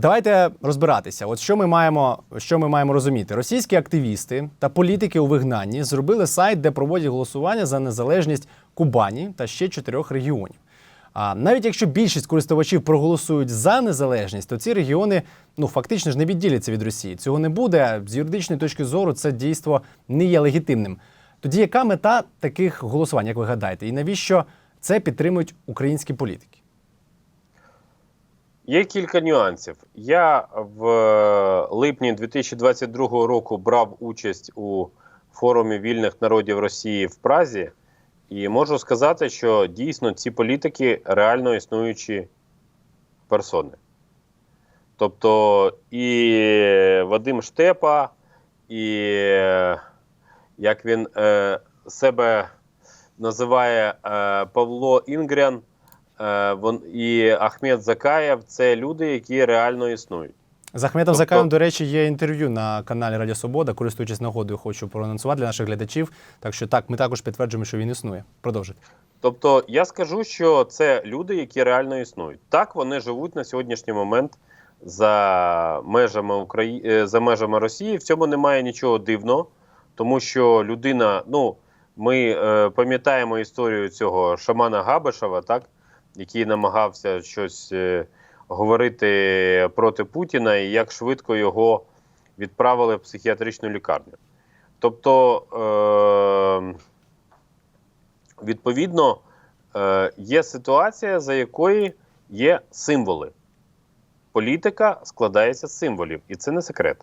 Давайте розбиратися. От що ми маємо, що ми маємо розуміти? Російські активісти та політики у вигнанні зробили сайт, де проводять голосування за незалежність Кубані та ще чотирьох регіонів. А навіть якщо більшість користувачів проголосують за незалежність, то ці регіони ну фактично ж не відділяться від Росії. Цього не буде. З юридичної точки зору це дійство не є легітимним. Тоді яка мета таких голосувань, як ви гадаєте, і навіщо це підтримують українські політики? Є кілька нюансів. Я в е, липні 2022 року брав участь у форумі вільних народів Росії в Празі, і можу сказати, що дійсно ці політики реально існуючі персони. Тобто і Вадим Штепа, і як він е, себе називає е, Павло Інгрян. Е, вон, і Ахмед Закаєв це люди, які реально існують. З Ахметом Тобто- Закаєм, до речі, є інтерв'ю на каналі Радіо Свобода. Користуючись нагодою, хочу проанонсувати для наших глядачів. Так що так, ми також підтверджуємо, що він існує. Продовжуйте. Тобто, я скажу, що це люди, які реально існують. Так, вони живуть на сьогоднішній момент за межами Украї... е, за межами Росії. В цьому немає нічого дивного, тому що людина, ну ми е, пам'ятаємо історію цього шамана Габишева, так який намагався щось е, говорити проти Путіна, і як швидко його відправили в психіатричну лікарню. Тобто, е, відповідно, е, є ситуація, за якої є символи. Політика складається з символів, і це не секрет.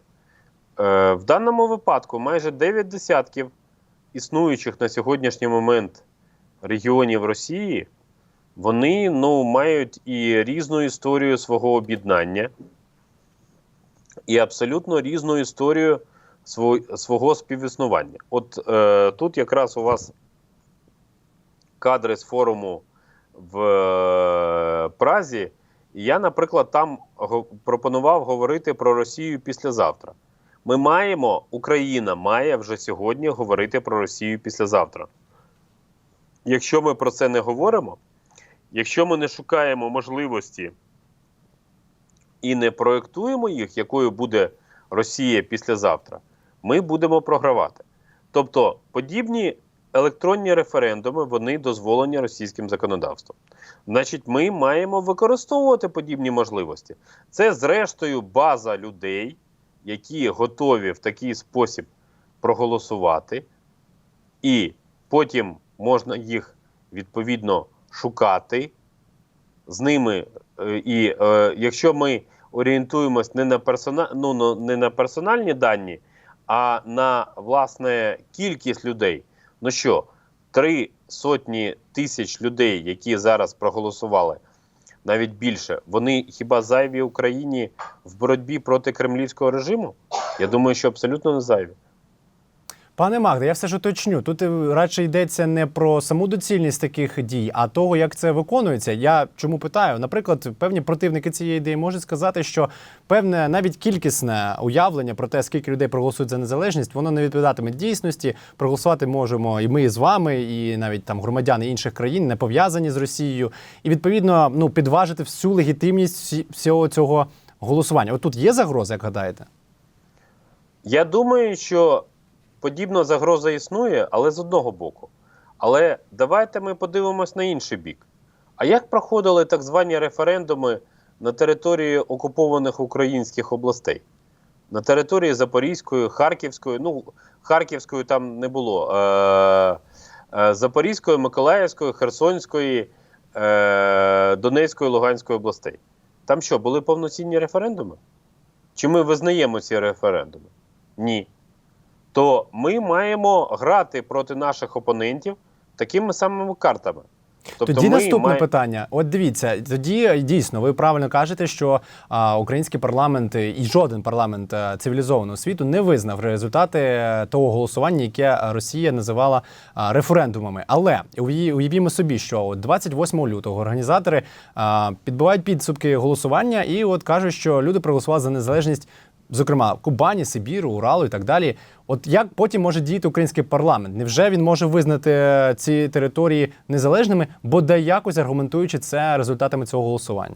В даному випадку майже 9 десятків існуючих на сьогоднішній момент регіонів Росії вони ну, мають і різну історію свого об'єднання, і абсолютно різну історію свого, співіснування. От е, тут якраз у вас кадри з форуму в е, Празі. Я, наприклад, там пропонував говорити про Росію післязавтра. Ми маємо, Україна має вже сьогодні говорити про Росію післязавтра. Якщо ми про це не говоримо, якщо ми не шукаємо можливості і не проєктуємо їх, якою буде Росія післязавтра, ми будемо програвати. Тобто, подібні електронні референдуми вони дозволені російським законодавством. Значить, ми маємо використовувати подібні можливості. Це, зрештою, база людей, які готові в такий спосіб проголосувати, і потім можна їх відповідно шукати з ними. е, І е, якщо ми орієнтуємось не на персона... ну, ну, не на персональні дані, а на власне кількість людей, ну що, три сотні тисяч людей, які зараз проголосували, навіть більше, вони хіба зайві Україні в боротьбі проти кремлівського режиму? Я думаю, що абсолютно не зайві. Пане Магде, я все ж уточню. Тут е, радше йдеться не про саму доцільність таких дій, а того, як це виконується. Я чому питаю? Наприклад, певні противники цієї ідеї можуть сказати, що певне навіть кількісне уявлення про те, скільки людей проголосують за незалежність, воно не відповідатиме дійсності. Проголосувати можемо і ми з вами, і навіть там громадяни інших країн не пов'язані з Росією, і відповідно ну підважити всю легітимність всього цього голосування. От тут є загроза, як гадаєте? Я думаю, що подібна загроза існує, але з одного боку. Але давайте ми подивимось на інший бік. А як проходили так звані референдуми на території окупованих українських областей? На території Запорізької, Харківської, ну, Харківської там не було. Е- е, Запорізької, Миколаївської, Херсонської, е- Донецької, Луганської областей. Там що, були повноцінні референдуми? Чи ми визнаємо ці референдуми? Ні. То ми маємо грати проти наших опонентів такими самими картами. Тобто тоді наступне має- питання. От дивіться, тоді дійсно ви правильно кажете, що а, український парламент і жоден парламент а, цивілізованого світу не визнав результати е, того голосування, яке Росія називала а, референдумами. Але уявімо собі, що от 28 лютого організатори а, підбивають підсумки голосування і от кажуть, що люди проголосували за незалежність. Зокрема, Кубані, Сибіру, Уралу і так далі. От як потім може діяти український парламент? Невже він може визнати е, ці території незалежними, бодай якось аргументуючи це результатами цього голосування?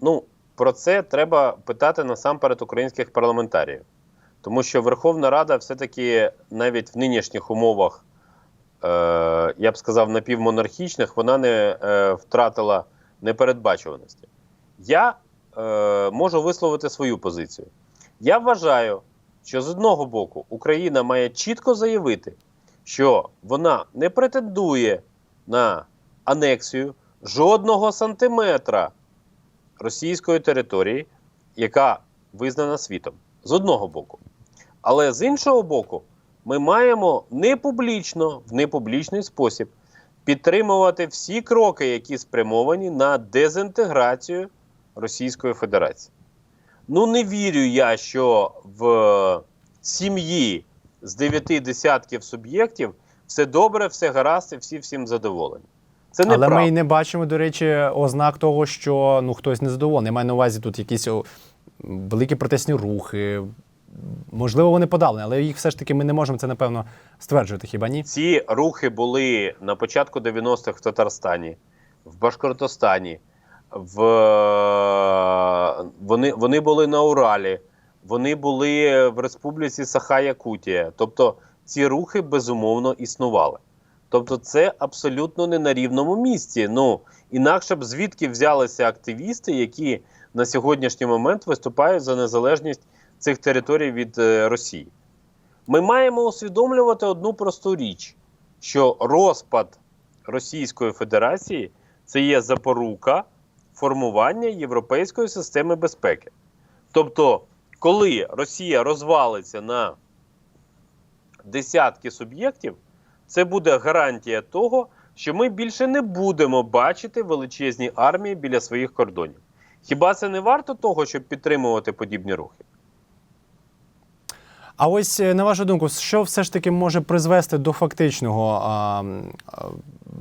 Ну, про це треба питати насамперед українських парламентарів. Тому що Верховна Рада все-таки навіть в нинішніх умовах, е, я б сказав, напівмонархічних, вона не е, втратила непередбачуваності. Я е, можу висловити свою позицію. Я вважаю, що з одного боку Україна має чітко заявити, що вона не претендує на анексію жодного сантиметра російської території, яка визнана світом. З одного боку. Але з іншого боку, ми маємо не публічно, в непублічний спосіб підтримувати всі кроки, які спрямовані на дезінтеграцію Російської Федерації. Ну, не вірю я, що в сім'ї з дев'яти десятків суб'єктів все добре, все гаразд і всі всім задоволені. Це Але неправда. ми й не бачимо, до речі, ознак того, що ну хтось незадоволений. Я маю на увазі тут якісь великі протестні рухи. Можливо, вони подали, але їх все ж таки ми не можемо це напевно стверджувати. Хіба ні? Ці рухи були на початку 90-х в Татарстані, в Башкортостані, в... вони, вони були на Уралі, вони були в Республіці Саха-Якутія. Тобто ці рухи безумовно існували. Тобто, це абсолютно не на рівному місці. Ну інакше б звідки взялися активісти, які на сьогоднішній момент виступають за незалежність цих територій від е, Росії. Ми маємо усвідомлювати одну просту річ, що розпад Російської Федерації це є запорука формування європейської системи безпеки. Тобто, коли Росія розвалиться на десятки суб'єктів, це буде гарантія того, що ми більше не будемо бачити величезні армії біля своїх кордонів. Хіба це не варто того, щоб підтримувати подібні рухи? А ось е, на вашу думку, що все ж таки може призвести до фактичного а,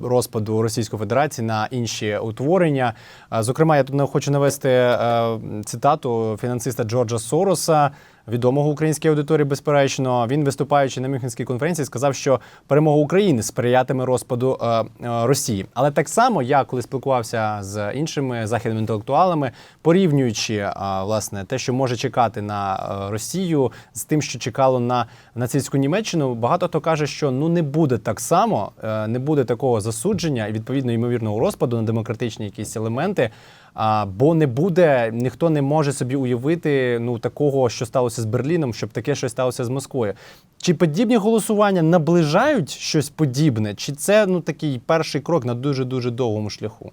розпаду Російської Федерації на інші утворення? Зокрема, я тут хочу навести е, цитату фінансиста Джорджа Сороса, відомого українській аудиторії, безперечно. Він, виступаючи на Мюнхенській конференції, сказав, що перемога України сприятиме розпаду е, е, Росії. Але так само я, коли спілкувався з іншими західними інтелектуалами, порівнюючи е, власне те, що може чекати на е, Росію, з тим, що чекало на нацистську Німеччину, багато хто каже, що ну не буде так само, е, не буде такого засудження і відповідно ймовірного розпаду на демократичні якісь елементи. А, бо не буде, ніхто не може собі уявити ну такого, що сталося з Берліном, щоб таке щось сталося з Москвою. Чи подібні голосування наближають щось подібне, чи це ну такий перший крок на дуже дуже довгому шляху?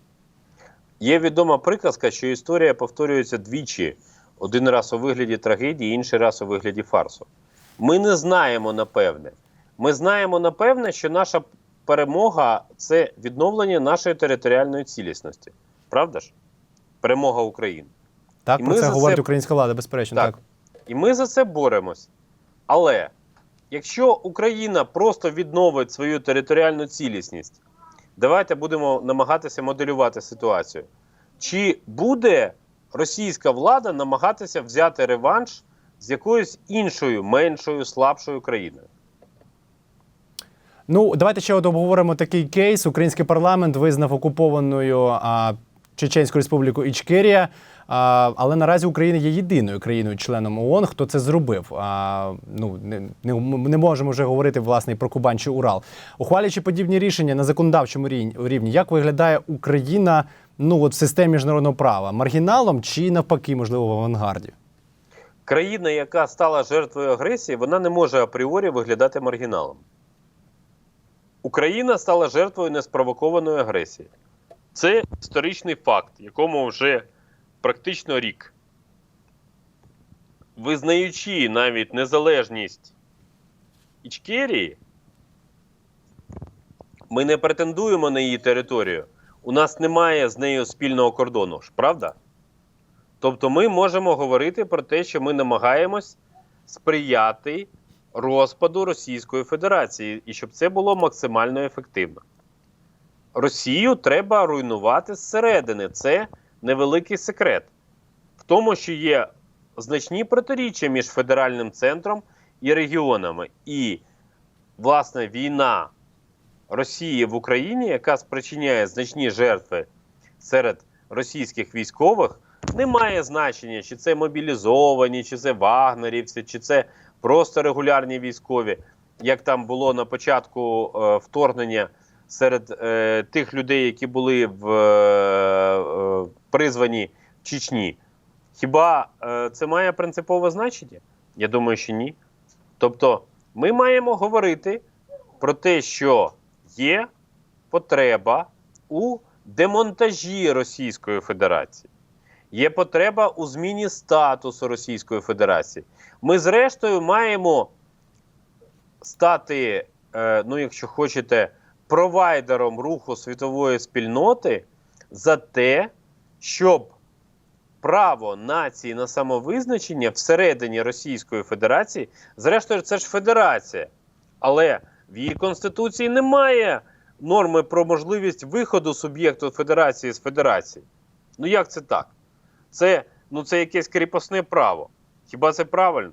Є відома приказка, що історія повторюється двічі: один раз у вигляді трагедії, інший раз у вигляді фарсу. Ми не знаємо напевне. Ми знаємо напевне, що наша перемога це відновлення нашої територіальної цілісності. Правда ж? Перемога України. Так І про це говорить це- українська влада, безперечно. Так. Так. І ми за це боремось. Але якщо Україна просто відновить свою територіальну цілісність, давайте будемо намагатися моделювати ситуацію. Чи буде російська влада намагатися взяти реванш з якоюсь іншою, меншою, слабшою країною? Ну, давайте ще от обговоримо такий кейс. Український парламент визнав окупованою а, Чеченську республіку Ічкерія. Але наразі Україна є єдиною країною-членом ООН, хто це зробив. А, ну, не, не, не можемо вже говорити власне про Кубань чи Урал. Ухвалюючи подібні рішення на законодавчому рівні, як виглядає Україна ну, от в системі міжнародного права? Маргіналом чи навпаки, можливо, в авангарді? Країна, яка стала жертвою агресії, вона не може апріорі виглядати маргіналом. Україна стала жертвою неспровокованої агресії. Це історичний факт, якому вже практично рік. Визнаючи навіть незалежність Ічкерії, ми не претендуємо на її територію. У нас немає з нею спільного кордону, правда? Тобто ми можемо говорити про те, що ми намагаємось сприяти розпаду Російської Федерації і щоб це було максимально ефективно. Росію треба руйнувати зсередини. Це невеликий секрет. В тому, що є значні протиріччя між федеральним центром і регіонами. І, власне, війна Росії в Україні, яка спричиняє значні жертви серед російських військових, Немає значення, чи це мобілізовані, чи це вагнерівці, чи це просто регулярні військові, як там було на початку е, вторгнення серед е, тих людей, які були в, е, е, призвані в Чечні. Хіба е, це має принципове значення? Я думаю, що ні. Тобто, ми маємо говорити про те, що є потреба у демонтажі Російської Федерації. Є потреба у зміні статусу Російської Федерації. Ми, зрештою, маємо стати, е, ну, якщо хочете, провайдером руху світової спільноти за те, щоб право нації на самовизначення всередині Російської Федерації, зрештою, це ж федерація, але в її конституції немає норми про можливість виходу суб'єкту федерації з федерації. Ну як це так? Це, ну, це якесь кріпосне право. Хіба це правильно?